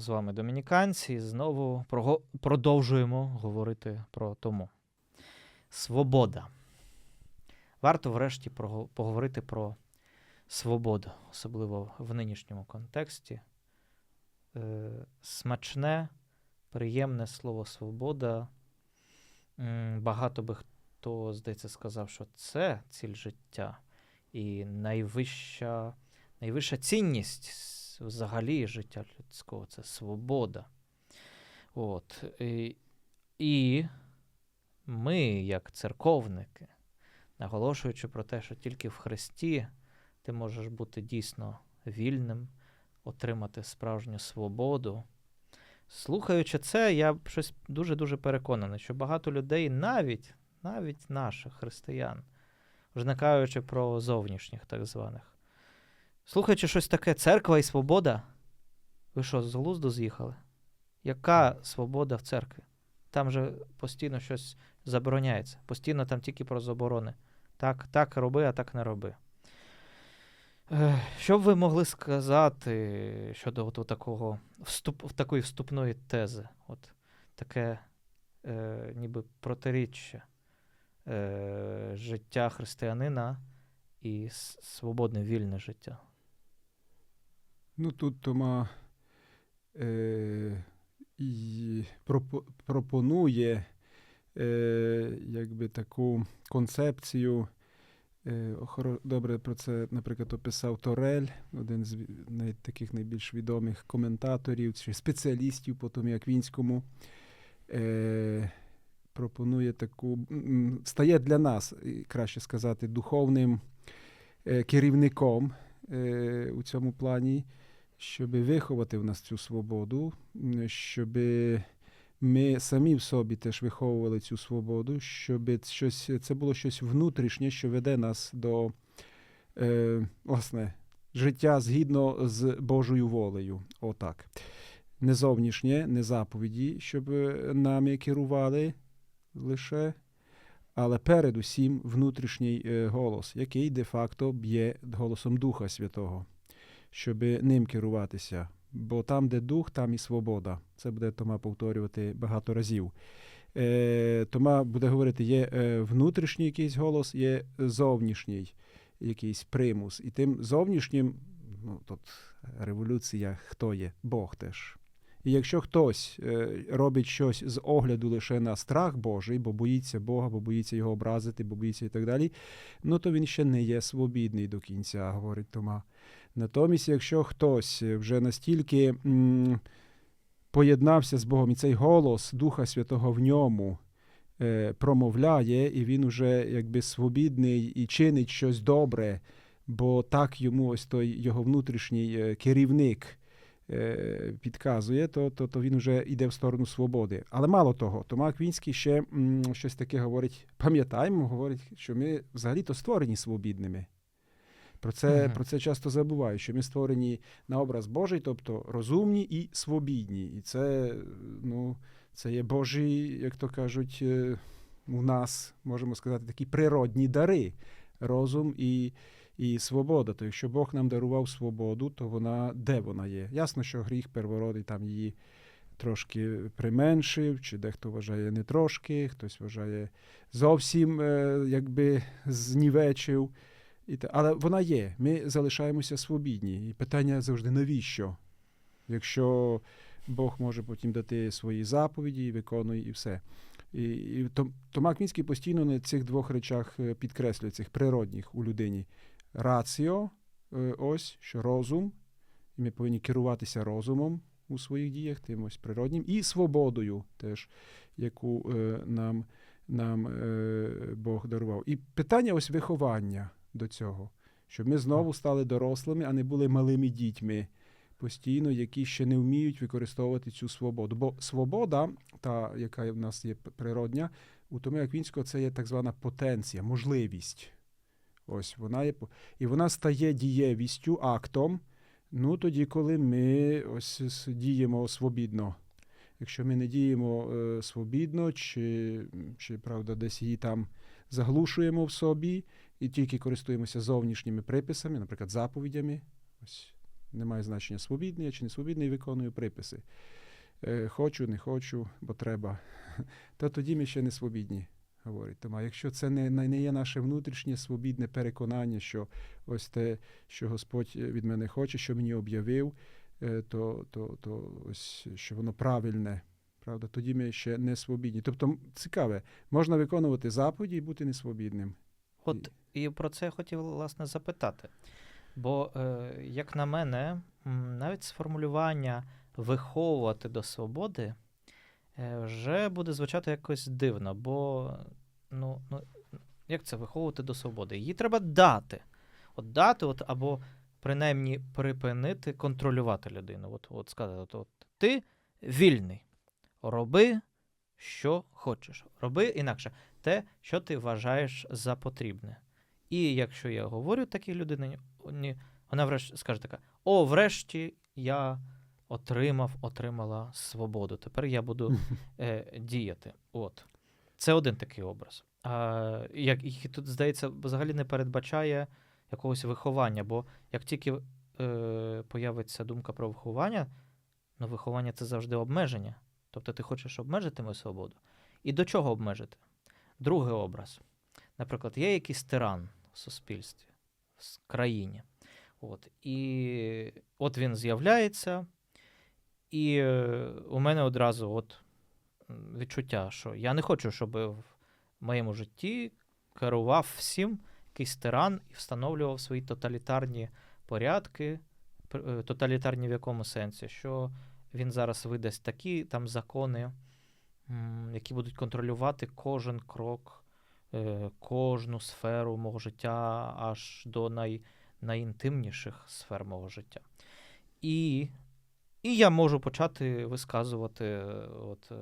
з вами домініканці, знову продовжуємо говорити про тому. Свобода. Варто врешті поговорити про свободу, особливо в нинішньому контексті. Е, смачне, приємне слово свобода. Багато би хто, здається, сказав, що це ціль життя і найвища, найвища цінність взагалі життя людського це свобода. От. І, і ми, як церковники, наголошуючи про те, що тільки в Христі ти можеш бути дійсно вільним, отримати справжню свободу. Слухаючи це, я щось дуже-дуже переконаний, що багато людей, навіть, навіть наших християн, кажучи про зовнішніх так званих, слухаючи щось таке, церква і свобода, ви що, з глузду з'їхали? Яка свобода в церкві? Там же постійно щось забороняється, постійно там тільки про заборони. Так, так роби, а так не роби. Що б ви могли сказати щодо от такого вступ, такої вступної тези? От таке е, ніби протиріччя е, життя християнина і свободне вільне життя. Ну тут Тома е, і пропонує е, якби таку концепцію. Е, добре про це, наприклад, описав Торель, один з таких найбільш відомих коментаторів чи спеціалістів по Томі Аквінському. Е, пропонує таку, стає для нас, краще сказати, духовним е, керівником е, у цьому плані, щоб виховати в нас цю свободу, щоб ми самі в собі теж виховували цю свободу, щоб щось, це було щось внутрішнє, що веде нас до е, власне, життя згідно з Божою волею. Отак. Не зовнішнє, не заповіді, щоб е, нами керували лише, але передусім внутрішній е, голос, який де-факто б'є голосом Духа Святого, щоб ним керуватися. Бо там, де дух, там і свобода. Це буде Тома повторювати багато разів. Е, Тома буде говорити, є е, внутрішній якийсь голос, є зовнішній якийсь примус. І тим зовнішнім, ну тут революція, хто є? Бог теж. І якщо хтось е, робить щось з огляду лише на страх Божий, бо боїться Бога, бо боїться його образити, бо боїться і так далі, ну то він ще не є свобідний до кінця, говорить Тома. Натомість, якщо хтось вже настільки м, поєднався з Богом, і цей голос Духа Святого в ньому е, промовляє, і він уже якби свобідний і чинить щось добре, бо так йому ось той його внутрішній е, керівник підказує, то, то, то він вже йде в сторону свободи. Але мало того, Тома Аквінський ще м, щось таке говорить, пам'ятаємо, говорить, що ми взагалі-то створені свобідними. Про це, Мгм. про це часто забувають, що ми створені на образ Божий, тобто розумні і свобідні. І це, ну, це є Божі, як то кажуть, е, у нас, можемо сказати, такі природні дари, розум і, і свобода. То якщо Бог нам дарував свободу, то вона де вона є? Ясно, що гріх первородний там її трошки применшив, чи дехто вважає не трошки, хтось вважає зовсім е, якби знівечив. Але вона є. Ми залишаємося свобідні. І питання завжди навіщо? Якщо Бог може потім дати свої заповіді, і виконує і все. І, і то, Тома Аквінський постійно на цих двох речах е, підкреслює, цих природних у людині. Раціо, е, ось, що розум, і ми повинні керуватися розумом у своїх діях, тим ось природнім, і свободою теж, яку е, нам, нам е, Бог дарував. І питання ось виховання до цього, щоб ми знову стали дорослими, а не були малими дітьми постійно, які ще не вміють використовувати цю свободу. Бо свобода, та, яка в нас є природня, у Томі Аквінського це є так звана потенція, можливість. Ось вона є, і вона стає дієвістю, актом, ну тоді, коли ми ось діємо свобідно. Якщо ми не діємо е, свобідно, чи, чи правда, десь її там заглушуємо в собі, і тільки користуємося зовнішніми приписами, наприклад, заповідями, ось Немає значення, свобідний я чи не свобідний, виконую приписи. Е, хочу, не хочу, бо треба. То тоді ми ще не свобідні, говорить Тома. Якщо це не, не є наше внутрішнє свобідне переконання, що ось те, що Господь від мене хоче, що мені об'явив, е, то, то, то ось що воно правильне. Правда, тоді ми ще не свобідні. Тобто, цікаве, можна виконувати заповіді і бути несвобідним. От і про це я хотів власне запитати. Бо, е, як на мене, навіть сформулювання виховувати до свободи е, вже буде звучати якось дивно, бо ну, ну, як це виховувати до свободи? Її треба дати. От дати, от, або принаймні припинити контролювати людину. От, от сказати, от, от, ти вільний. Роби, що хочеш. Роби інакше те, що ти вважаєш за потрібне. І якщо я говорю такій людині, ні, вона врешті скаже така: О, врешті я отримав, отримала свободу. Тепер я буду е, діяти. От. Це один такий образ. А, як, і тут, здається, взагалі не передбачає якогось виховання, бо як тільки е, появиться думка про виховання, ну виховання це завжди обмеження. Тобто ти хочеш обмежити мою свободу. І до чого обмежити? Другий образ. Наприклад, є якийсь тиран в суспільстві, в країні. От, і от він з'являється, і е, у мене одразу от відчуття, що я не хочу, щоб в моєму житті керував всім якийсь тиран і встановлював свої тоталітарні порядки, е, тоталітарні в якому сенсі, що він зараз видасть такі там закони, які будуть контролювати кожен крок, е, кожну сферу мого життя, аж до най, найінтимніших сфер мого життя. І, і я можу почати висказувати е, от, е,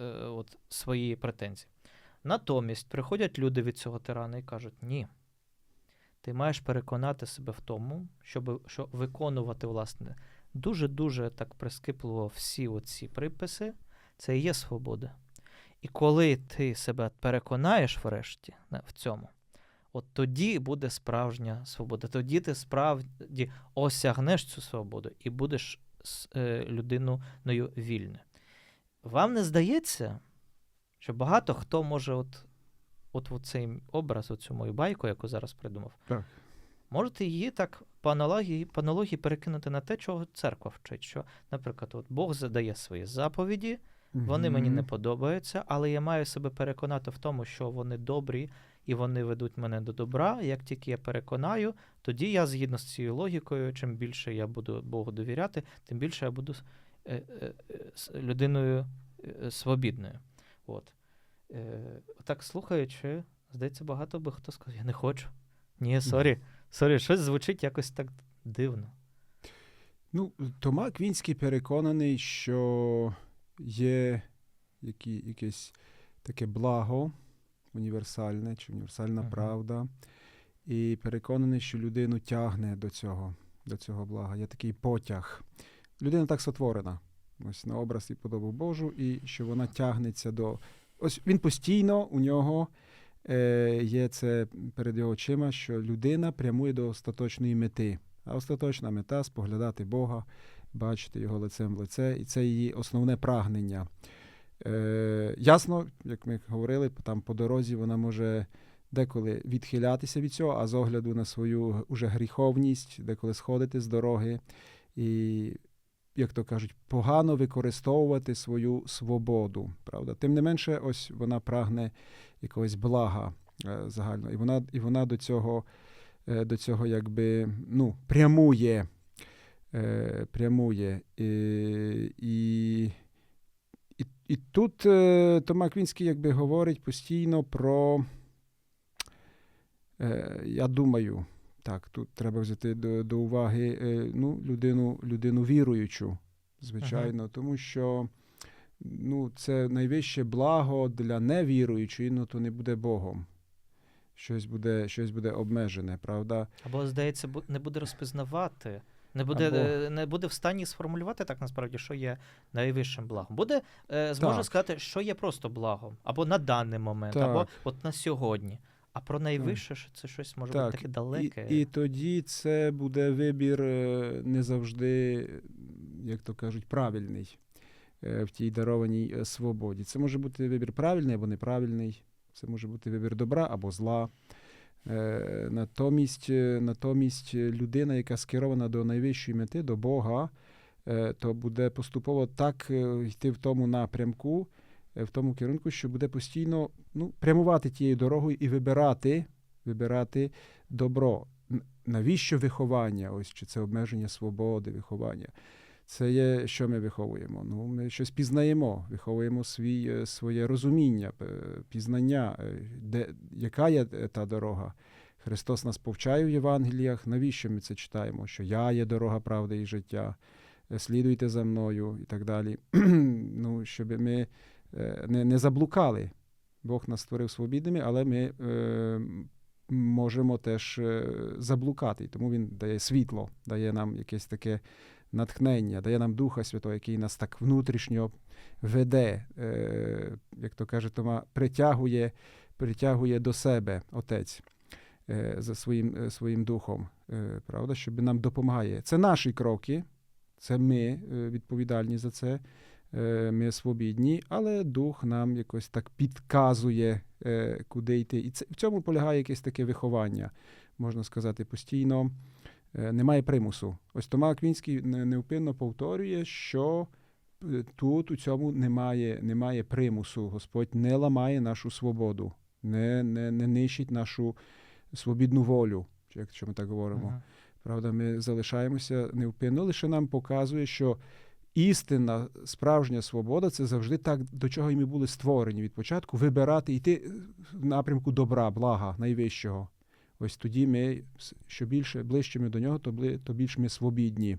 е, от свої претензії. Натомість приходять люди від цього тирана і кажуть: ні. Ти маєш переконати себе в тому, щоб що виконувати, власне, дуже-дуже так прискіпливо всі оці приписи, це є свобода. І коли ти себе переконаєш врешті в цьому, от тоді буде справжня свобода. Тоді ти справді осягнеш цю свободу і будеш с- е, людиною вільною. Вам не здається, що багато хто може от, от, от цей образ, оцю мою байку, яку зараз придумав, Так. можете її так по аналогії, по аналогії перекинути на те, чого церква вчить. Що, наприклад, от Бог задає свої заповіді, вони мені не подобаються, але я маю себе переконати в тому, що вони добрі і вони ведуть мене до добра. Як тільки я переконаю, тоді я згідно з цією логікою, чим більше я буду Богу довіряти, тим більше я буду е, е, е, людиною свобідною. От. Так слухаючи, здається, багато би хто сказав, я не хочу. Ні, сорі, сорі, щось звучить якось так дивно. Ну, Тома Квінський переконаний, що є які, якесь таке благо універсальне чи універсальна Мгм. правда, і переконаний, що людину тягне до цього, до цього блага. Є такий потяг. Людина так сотворена. Ось на образ і подобу Божу, і що вона тягнеться до. Ось він постійно у нього е, є це перед його очима, що людина прямує до остаточної мети. А остаточна мета споглядати Бога, бачити його лицем в лице, і це її основне прагнення. Е, ясно, як ми говорили, там по дорозі вона може деколи відхилятися від цього, а з огляду на свою уже гріховність, деколи сходити з дороги і, як то кажуть, погано використовувати свою свободу. Правда? Тим не менше, ось вона прагне якогось блага е, загального. І вона, і вона до цього, е, до цього якби, ну, прямує. Е, прямує. І, і, і, тут е, Тома Квінський якби говорить постійно про. Е, я думаю, так, тут треба взяти до, до уваги е, ну, людину, людину віруючу, звичайно, тому що ну, це найвище благо для невіруючої, ну то не буде Богом. Щось буде, щось буде обмежене, правда? Або, здається, не буде розпізнавати, не буде, Або- е, не буде в стані сформулювати так насправді, що є найвищим благом. Буде е, зможе Так. сказати, що є просто благом, або на даний момент, Так. або от на сьогодні. А про найвище що це щось може Так, бути таке далеке. І, і тоді це буде вибір е, не завжди, як то кажуть, правильний в тій дарованій свободі. Це може бути вибір правильний або неправильний, це може бути вибір добра або зла. Е, Натомість, е, натомість людина, яка скерована до найвищої мети, до Бога, е, то буде поступово так йти в тому напрямку, в тому керунку, що буде постійно ну, прямувати тією дорогою і вибирати, вибирати добро. Навіщо виховання? Ось чи це обмеження свободи, виховання? Це є, що ми виховуємо. Ну, ми щось пізнаємо, виховуємо свій, е, своє розуміння, пізнання, е, де, яка є е, та дорога. Христос нас повчає в Євангеліях. Навіщо ми це читаємо? Що я є дорога, правди і життя, слідуйте за мною і так далі. ну, щоб ми не, не заблукали. Бог нас створив свобідними, але ми е, можемо теж заблукати. Тому він дає світло, дає нам якесь таке натхнення, дає нам Духа Святого, який нас так внутрішньо веде, е, як то каже Тома, притягує, притягує до себе Отець е, за своїм, е, своїм духом, е, правда, щоб нам допомагає. Це наші кроки, це ми е, відповідальні за це. Е, Ми свобідні, але дух нам якось так підказує, е, куди йти. І це, в цьому полягає якесь таке виховання, можна сказати, постійно. Е, Немає примусу. Ось Тома Аквінський не- невпинно повторює, що е, тут у цьому немає, немає примусу. Господь не ламає нашу свободу, не, не, не нищить нашу свобідну волю, якщо ми так говоримо. Мгм. Правда, ми залишаємося невпинно, лише нам показує, що істинна справжня свобода це завжди так, до чого і ми були створені від початку, вибирати, йти в напрямку добра, блага, найвищого. Ось тоді ми, що більше ближче ми до нього, то, то більш ми свобідні.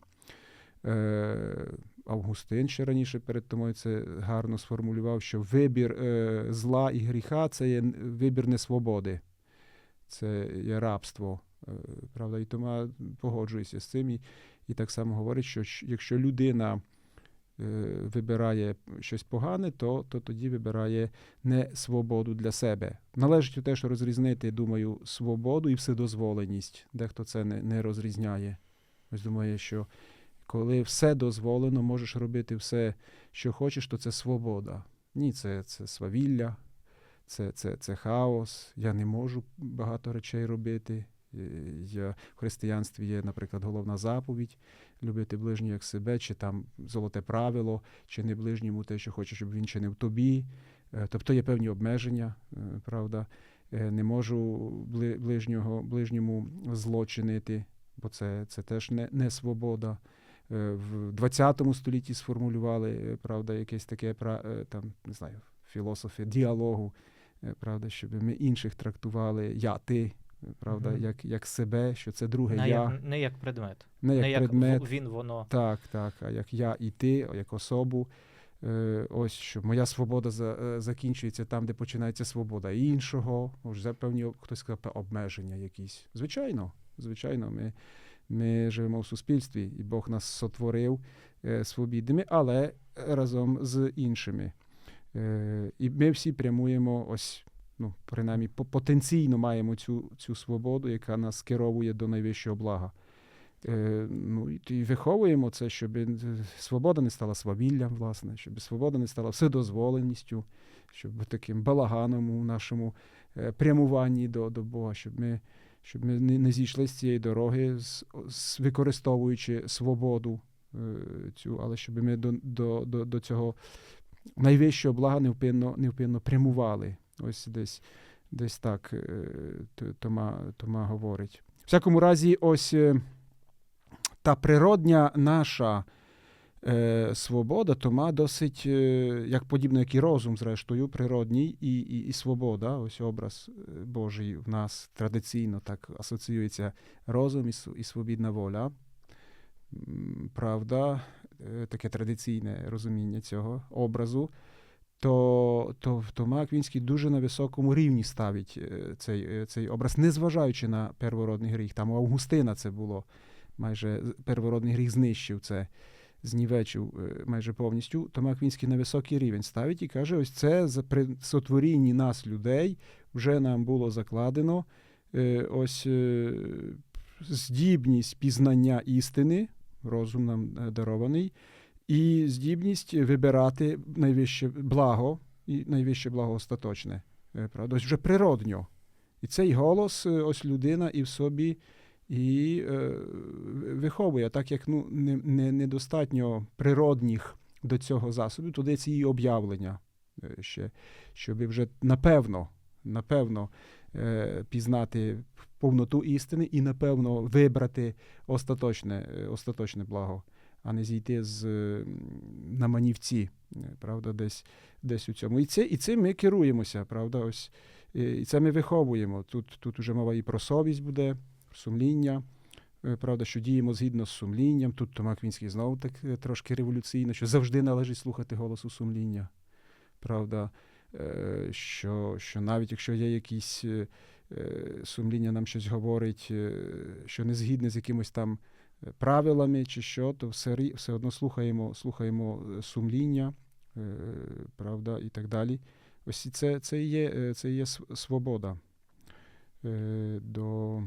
Е, Августин ще раніше перед тобою це гарно сформулював, що вибір е, зла і гріха це є вибір несвободи, це є рабство. Е, правда, і Тома погоджується з цим. І, і так само говорить, що якщо людина вибирає щось погане, то, то тоді вибирає не свободу для себе. Належить теж розрізнити, думаю, свободу і вседозволеність. Дехто це не, не розрізняє. Ось думає, що коли все дозволено, можеш робити все, що хочеш, то це свобода. Ні, це, це свавілля, це, це, це хаос. Я не можу багато речей робити. Е, в християнстві є, наприклад, головна заповідь любити ближнього як себе, чи там золоте правило, чи не ближньому те, що хоче, щоб він чинив тобі. Е, Тобто є певні обмеження, е, правда. Не можу ближнього, ближньому зло чинити, бо це, це теж не, не свобода. В 20 столітті сформулювали, правда, якесь таке там, не знаю, філософи діалогу, правда, щоб ми інших трактували я, ти, правда, Мгм. як, як себе, що це друге Не я, як, не як предмет. не як не предмет. в- він, воно. Так, так. А як я і ти, як особу. Е, ось що моя свобода е, закінчується там, де починається свобода іншого. Вже певні хтось сказав обмеження якісь. Звичайно, звичайно, ми, ми живемо в суспільстві, і Бог нас сотворив е, свобідними, але разом з іншими. Е, і ми всі прямуємо ось. Ну, принаймні, потенційно маємо цю, цю свободу, яка нас скеровує до найвищого блага. Е, ну, і, виховуємо це, щоб свобода не стала свавіллям, власне, щоб свобода не стала вседозволеністю, щоб таким балаганом у нашому е, прямуванні до, до Бога, щоб ми, щоб ми не, не зійшли з цієї дороги, з, з, використовуючи свободу е, цю, але щоб ми до, до, до, до цього найвищого блага невпинно, невпинно прямували. Ось десь, десь так е, Тома, Тома говорить. В всякому разі, ось. е, та природня наша е, свобода, то ма досить, е, як подібно, як і розум, зрештою, природній, і, і, і свобода, ось образ Божий в нас традиційно так асоціюється розум і, і свобідна воля. Правда, таке традиційне розуміння цього образу. То, то, то Мак Вінський дуже на високому рівні ставить е, цей, е, цей образ, незважаючи на первородний гріх. Там у Августина це було майже первородний гріх знищив це, знівечив е, майже повністю. Тома Аквінський на високий рівень ставить і каже: ось це при сотворінні нас, людей, вже нам було закладено ось здібність пізнання істини, розум нам дарований, і здібність вибирати найвище благо і найвище благо остаточне. Е, Правда, вже природньо. І цей голос, е, ось людина і в собі і е, виховує, так як ну, не, не, недостатньо природних до цього засобів, туди ці і об'явлення е, ще, щоб вже напевно, напевно е, пізнати повноту істини і напевно вибрати остаточне, остаточне благо, а не зійти з е, на манівці, е, правда, десь, десь у цьому. І, це, і цим ми керуємося, правда, ось. е, І це ми виховуємо. Тут, тут уже мова і про совість буде, сумління. Е, Правда, що діємо згідно з сумлінням. Тут Тома Квінський знову так трошки революційно, що завжди належить слухати голосу сумління. Правда, що, що навіть якщо є якісь сумління, нам щось говорить, що не згідне з якимось там правилами чи що, то все, все одно слухаємо, слухаємо е, сумління, е, правда, і так далі. Ось це, це, є, е, це є свобода. До...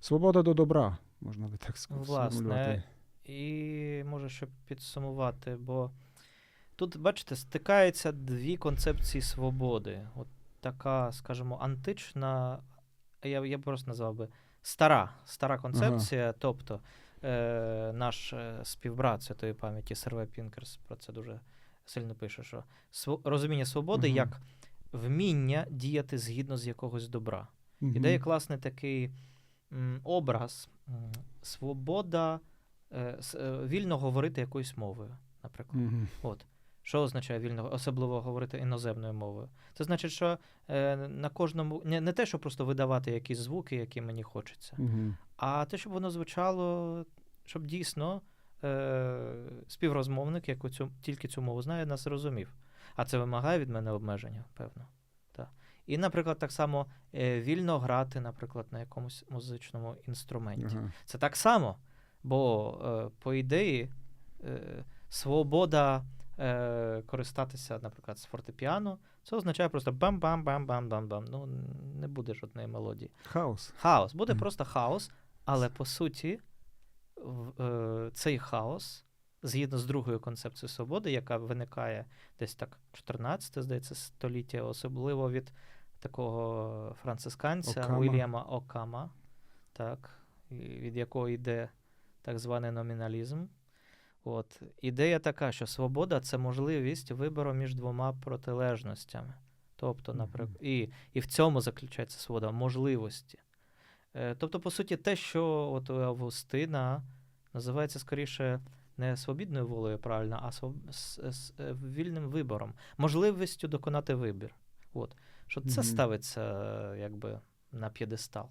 Свобода до добра, можна би так сказати. Власне, І може ще підсумувати, бо тут, бачите, стикаються дві концепції свободи. От така, скажімо, антична, я, я просто назвав би стара, стара концепція, тобто е, наш е, співбрат святої пам'яті Серве Пінкерс про це дуже сильно пише, що розуміння свободи Мгм. як вміння діяти згідно з якогось добра. Мгм. Ідеє класний такий м, образ, свобода е, с- е, вільно говорити якоюсь мовою, наприклад. От. Що означає вільно, особливо говорити іноземною мовою? Це значить, що е, на кожному не, не те, що просто видавати якісь звуки, які мені хочеться, Мгм. а те, щоб воно звучало, щоб дійсно е, співрозмовник, як цю, тільки цю мову знає, нас розумів. А це вимагає від мене обмеження, певно. Так. І, наприклад, так само е, вільно грати, наприклад, на якомусь музичному інструменті. Ага. Це так само, бо, е, по ідеї, е, свобода е, користатися, наприклад, з фортепіано, це означає просто бам-бам-бам-бам-бам-бам. Ну, не буде жодної мелодії. Хаос. Хаос, буде Мгм. просто хаос, але по суті, в- е, цей хаос, згідно з другою концепцією свободи, яка виникає десь так 14, здається, століття, особливо від такого францисканця Окама. Уільяма Окама, так, від якого йде так званий номіналізм. От. Ідея така, що свобода це можливість вибору між двома протилежностями. Тобто, наприклад, і, і в цьому заключається свобода можливості. Е, тобто, по суті, те, що от у Августина називається скоріше не свобідною волею, правильно, а своб... с- с- вільним вибором, можливістю доконати вибір. От. Що це Мгм. ставиться якби на п'єдестал.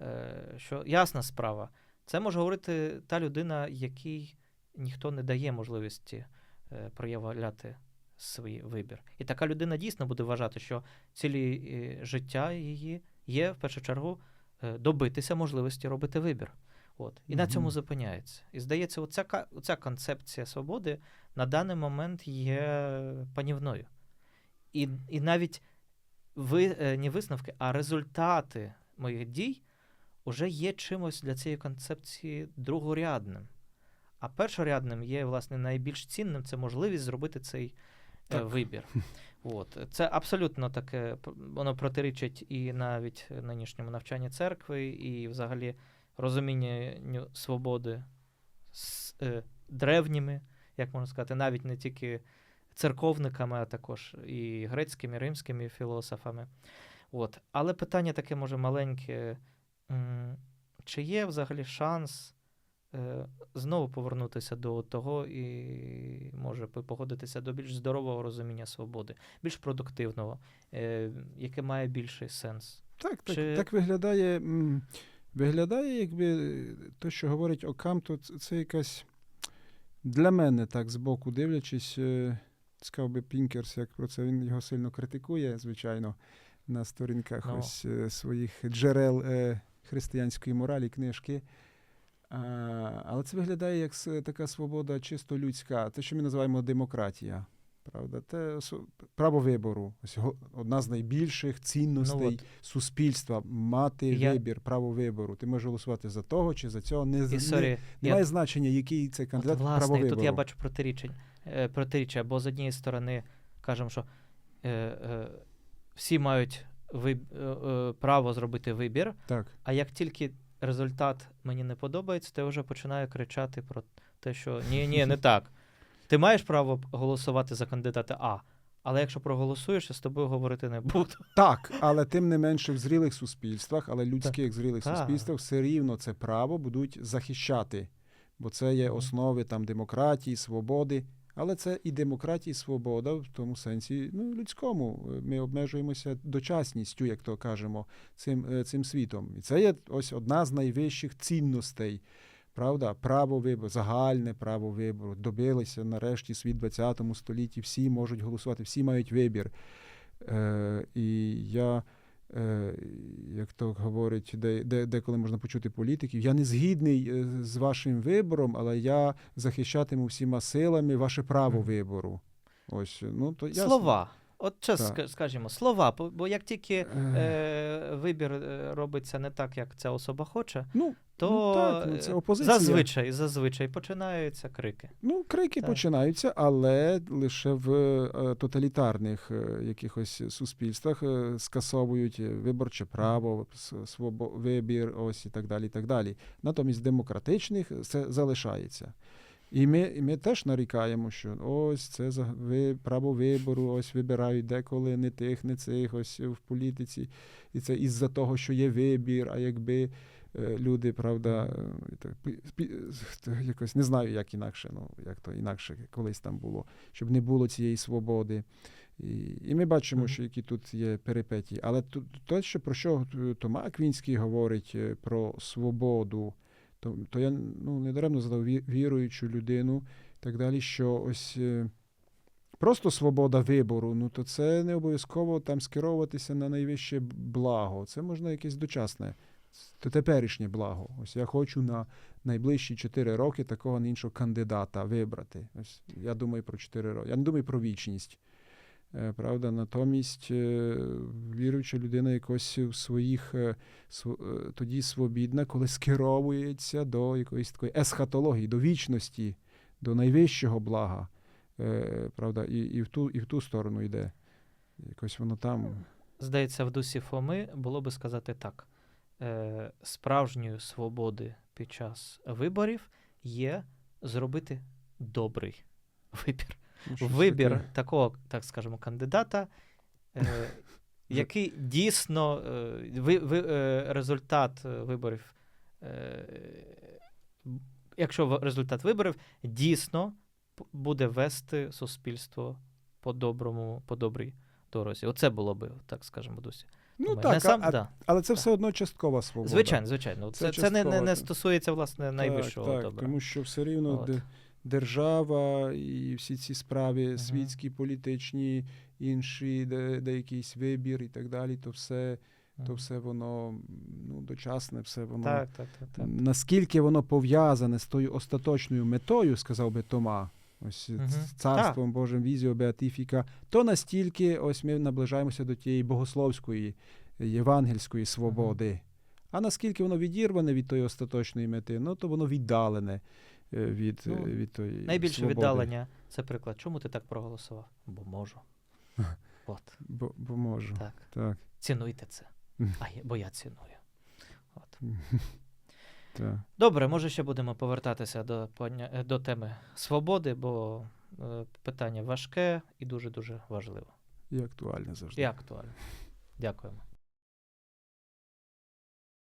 Е, що ясна справа, це може говорити та людина, якій ніхто не дає можливості е, проявляти свій вибір. І така людина дійсно буде вважати, що цілі е, життя її є в першу чергу е, добитися можливості робити вибір. От. І на цьому зупиняється. І здається, оця, оця концепція свободи на даний момент є панівною. І, і навіть ви, не висновки, а результати моїх дій вже є чимось для цієї концепції другорядним. А першорядним є, власне, найбільш цінним це можливість зробити цей е, Так. вибір. От. Це абсолютно таке, воно протирічить і навіть нинішньому навчанні церкви, і взагалі розумінню свободи з е, древніми, як можна сказати, навіть не тільки церковниками, а також і грецькими, і римськими філософами. От. Але питання таке може маленьке. Чи є взагалі шанс е, знову повернутися до того і може погодитися до більш здорового розуміння свободи, більш продуктивного, е, яке має більший сенс? Так, так, Чи- так виглядає. Виглядає, якби те, що говорить Окам, то це, якась для мене так збоку дивлячись, е, сказав би Пінкерс, як про це він його сильно критикує, звичайно, на сторінках Ну. ось е, своїх джерел е, християнської моралі, книжки. Але це виглядає як така свобода чисто людська, те, що ми називаємо демократія. Правда, те право вибору. Ось одна з найбільших цінностей Ну, от. суспільства мати Я- вибір, право вибору. Ти можеш голосувати за того чи за цього. Не, І не, сорі, немає я, значення, який це от, кандидат право власне, і вибору. тут я бачу протирічень, е, протиріччя, бо з однієї сторони кажемо, що е, е, всі мають виб, е, е, право зробити вибір, Так. а як тільки результат мені не подобається, то я вже починаю кричати про те, що ні, ні, не так. Ти маєш право голосувати за кандидата А, але якщо проголосуєш, я з тобою говорити не буду. Так, але тим не менше в зрілих суспільствах, але людських зрілих Так. суспільствах все рівно це право будуть захищати, бо це є основи там демократії, свободи. Але це і демократія, і свобода в тому сенсі, ну людському. Ми обмежуємося дочасністю, як то кажемо, цим, е, цим світом. І це є ось одна з найвищих цінностей. Правда, право вибору, загальне право вибору. Добилися нарешті світ 20 столітті. Всі можуть голосувати, всі мають вибір. Е, і я, е, як то говорить, де, де, деколи можна почути політиків, я не згідний е, з вашим вибором, але я захищатиму всіма силами ваше право вибору. Ось, ну, то ясно. Слова. От що Так. скажімо, слова. бо- як тільки Е, вибір е, робиться не так, як ця особа хоче, ну, то ну, так, ну, це опозиція. зазвичай, зазвичай починаються крики. Ну, крики Так. починаються, але лише в е, тоталітарних е, якихось суспільствах е, скасовують виборче право, свобо, вибір, ось і так далі. і так далі. Натомість демократичних це залишається. І ми, і ми теж нарікаємо, що ось це за ви, право вибору, ось вибирають деколи не тих, не цих, ось в політиці. І це із-за того, що є вибір, а якби е, люди, правда, е, пі- якось не знаю, як інакше, ну як то інакше колись там було, щоб не було цієї свободи. І, і ми бачимо, що які тут є перипетії. Але те, що про що е, Тома Аквінський говорить е, про свободу, то, то я ну, недаремно задав віруючу людину і так далі, що ось. е, Просто свобода вибору, ну то це не обов'язково там скеровуватися на найвище благо. Це можна якесь дочасне, те- теперішнє благо. Ось я хочу на найближчі 4 роки такого не іншого кандидата вибрати. Ось я думаю про 4 роки. Я не думаю про вічність. Е, Правда, натомість е, віруюча людина якось в своїх е, тоді свобідна, коли скеровується до якоїсь такої есхатології, до вічності, до найвищого блага. Правда, і, і, в ту, і в ту сторону йде. Якось воно там. Здається, в дусі Фоми було би сказати так: справжньої свободи під час виборів є зробити добрий вибір. Ну, Вибір таке. такого, так скажемо, кандидата, е, який дійсно е, ви, ви, е, результат виборів, е, якщо результат виборів дійсно буде вести суспільство по доброму, по добрій дорозі. Оце було би, так скажемо, досі. Ну так, сам, а, да. але це так. все одно часткова свобода. Звичайно, звичайно. Це Це, це, не, не, не стосується власне найвищого так, так, добра. Тому що все рівно От. Де- держава і всі ці справи Мгм. світські, політичні, інші, де, де якийсь вибір і так далі, то все, то все воно ну, дочасне, все воно. Так, так, так, так. Наскільки воно пов'язане з тою остаточною метою, сказав би Тома, ось з царством Божим, візіо Беатифіка, то настільки ось ми наближаємося до тієї богословської, євангельської свободи. А наскільки воно відірване від тої остаточної мети, ну то воно віддалене від, Ну, е, від тої Найбільше свободи. віддалення це приклад. Чому ти так проголосував? Бо можу. От, Бо, бо можу. так. Так. Цінуйте це. А я, бо я ціную. От. так. Добре, може ще будемо повертатися до, е, до теми свободи, бо е, питання важке і дуже-дуже важливе. І актуальне завжди. І актуальне. Дякуємо.